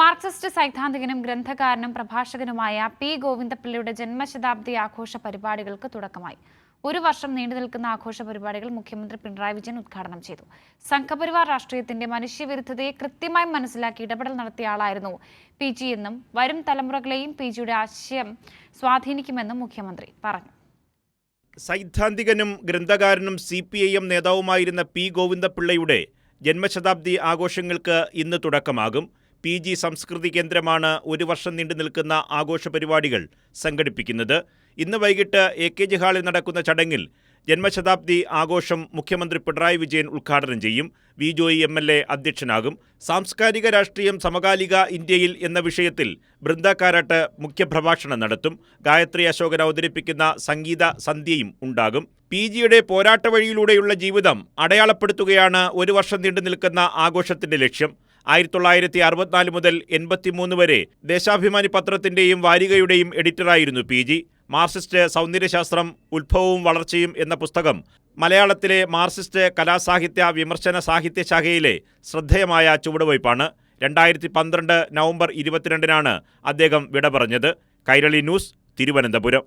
Marxist സൈദ്ധാന്തികനും ഗ്രന്ഥകാരനും പ്രഭാഷകനുമായ P ഗോവിന്ദപിള്ളയുടെ ജന്മശതാബ്ദി ആഘോഷ പരിപാടികൾക്ക് തുടക്കമായി. ഒരു വർഷം നീണ്ടു നിൽക്കുന്ന ആഘോഷ പരിപാടികൾ മുഖ്യമന്ത്രി പിണറായി വിജയൻ ഉദ്ഘാടനം ചെയ്തു. സംഘപരിവാർ രാഷ്ട്രീയത്തിന്റെ മനുഷ്യവിരുദ്ധതയെ കൃത്യമായി മനസ്സിലാക്കി ഇടപെടൽ നടത്തിയ ആളായിരുന്നു പി ജി എന്നും വരും തലമുറകളെയും പി ജിയുടെ ആശയം സ്വാധീനിക്കുമെന്നും മുഖ്യമന്ത്രി പറഞ്ഞു. സൈദ്ധാന്തികനും ഗ്രന്ഥകാരനും സി പി ഐ എം നേതാവുമായിരുന്ന പി ഗോവിന്ദപിള്ളയുടെ ജന്മശതാബ്ദി ആഘോഷങ്ങൾക്ക് ഇന്ന് തുടക്കമാകും. പി ജി സംസ്കൃതി കേന്ദ്രമാണ് ഒരു വർഷം നീണ്ടു നിൽക്കുന്ന ആഘോഷ പരിപാടികൾ സംഘടിപ്പിക്കുന്നത്. ഇന്ന് വൈകിട്ട് എ കെ ജി ഹാളിൽ നടക്കുന്ന ചടങ്ങിൽ ജന്മശതാബ്ദി ആഘോഷം മുഖ്യമന്ത്രി പിണറായി വിജയൻ ഉദ്ഘാടനം ചെയ്യും. V Joy M L A അധ്യക്ഷനാകും. സാംസ്കാരിക രാഷ്ട്രീയം സമകാലിക ഇന്ത്യയിൽ എന്ന വിഷയത്തിൽ ബൃന്ദ കാരാട്ട് മുഖ്യപ്രഭാഷണം നടത്തും. ഗായത്രി അശോകൻ അവതരിപ്പിക്കുന്ന സംഗീത സന്ധ്യയും ഉണ്ടാകും. പി ജിയുടെ പോരാട്ട വഴിയിലൂടെയുള്ള ജീവിതം അടയാളപ്പെടുത്തുകയാണ് ഒരു വർഷം നീണ്ടു നിൽക്കുന്ന ആഘോഷത്തിന്റെ ലക്ഷ്യം. ആയിരത്തി തൊള്ളായിരത്തി അറുപത്തിനാല് മുതൽ എൺപത്തിമൂന്ന് വരെ ദേശാഭിമാനി പത്രത്തിന്റെയും വാരികയുടെയും എഡിറ്ററായിരുന്നു പി ജി. മാർസിസ്റ്റ് സൗന്ദര്യശാസ്ത്രം ഉത്ഭവവും വളർച്ചയും എന്ന പുസ്തകം മലയാളത്തിലെ മാർസിസ്റ്റ് കലാസാഹിത്യ വിമർശന സാഹിത്യ ശാഖയിലെ ശ്രദ്ധേയമായ ചുവടുവയ്പ്പാണ് രണ്ടായിരത്തി പന്ത്രണ്ട് നവംബർ ഇരുപത്തിരണ്ടിനാണ് അദ്ദേഹം വിട പറഞ്ഞത് കൈരളി ന്യൂസ് തിരുവനന്തപുരം.